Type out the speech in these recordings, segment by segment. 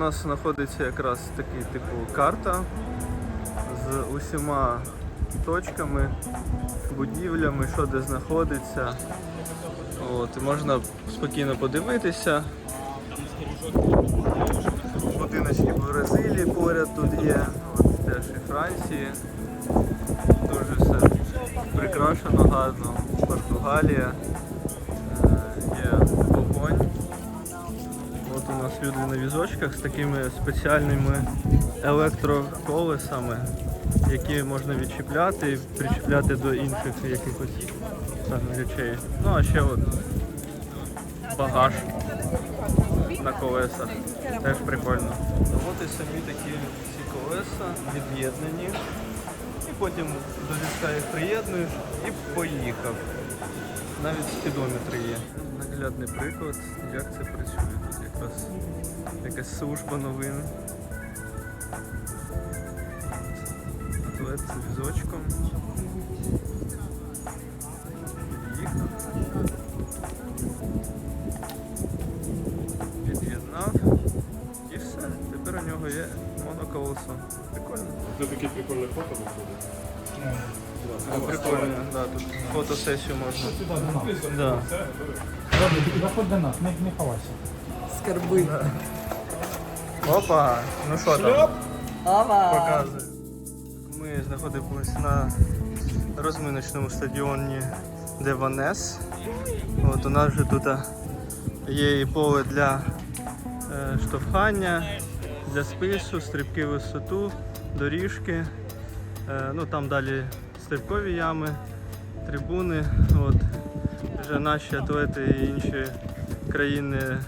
У нас знаходиться якраз такий типу карта з усіма точками, будівлями, що де знаходиться. От, можна спокійно подивитися. Будиночки в Бразилії поряд тут є, от теж і Франції. Дуже все прикрашено гарно. Португалія. У нас люди на візочках з такими спеціальними електроколесами, які можна відчіпляти причіпляти до інших якихось там, речей. Ну а ще от багаж на колесах. Теж прикольно. От і самі такі ці колеса від'єднані. І потім до візка їх приєднуєш і поїхав. Навіть спідометр є. Наглядний приклад, як це працює. Тут якась служба новин. Атлет з візочком. Під'їхав. Під'єднав. І все. Тепер у нього є моноколесо. Прикольно. Це таке прикольне фото виходить. Ну, прикольно, да, тут фотосесію можна. Да. Добре, заходь до нас, не, не ховайся. Скарби. Опа! Ну що там? Ава. Показує. Ми знаходимося на розминочному стадіоні Деванес. От у нас вже тут є і поле для е, штовхання, для спису, стрибки в висоту, доріжки. Е, ну там далі стрибкові ями, трибуни. От. Вже наші атлети і інші країни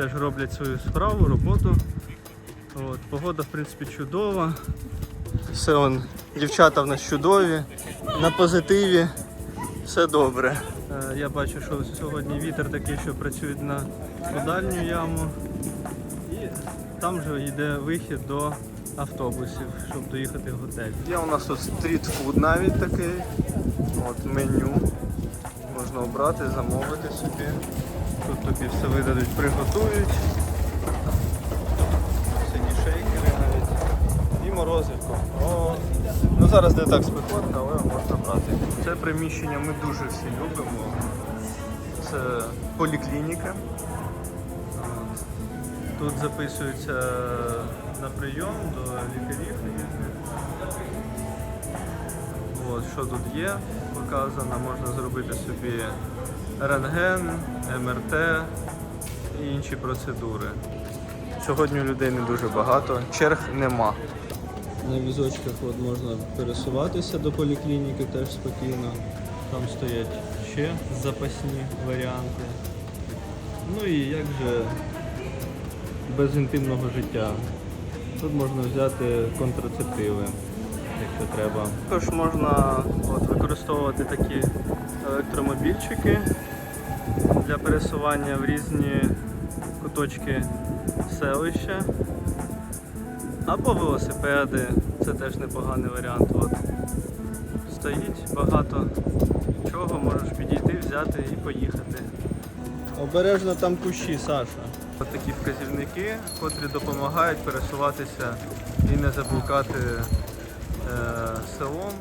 теж роблять свою справу, роботу. От, погода, в принципі, чудова. Все, он, дівчата в нас чудові, на позитиві, все добре. Е, Я бачу, що сьогодні вітер такий, що працюють на подальню яму. І там же йде вихід до автобусів, щоб доїхати в готель. Є у нас тут стрітфуд навіть такий. От меню. Можна обрати, замовити собі. Тут тобі все видадуть, приготують. Сині шейкери навіть. І морозивко. О, ну зараз не так спекотно, але можна брати. Це приміщення ми дуже всі любимо. Це поліклініка. Тут записуються на прийом до лікарів. От, що тут є, показано, можна зробити собі рентген, МРТ і інші процедури. Сьогодні людей не дуже багато, черг нема. На візочках от можна пересуватися до поліклініки теж спокійно. Там стоять ще запасні варіанти. Ну і як же без інтимного життя. Тут можна взяти контрацептиви, якщо треба. Також можна от, використовувати такі електромобільчики для пересування в різні куточки селища. Або велосипеди, це теж непоганий варіант. От. Стоїть багато чого, можеш підійти, взяти і поїхати. Обережно там кущі, Саша. Ось такі вказівники, котрі допомагають пересуватися і не заблукати е, селом.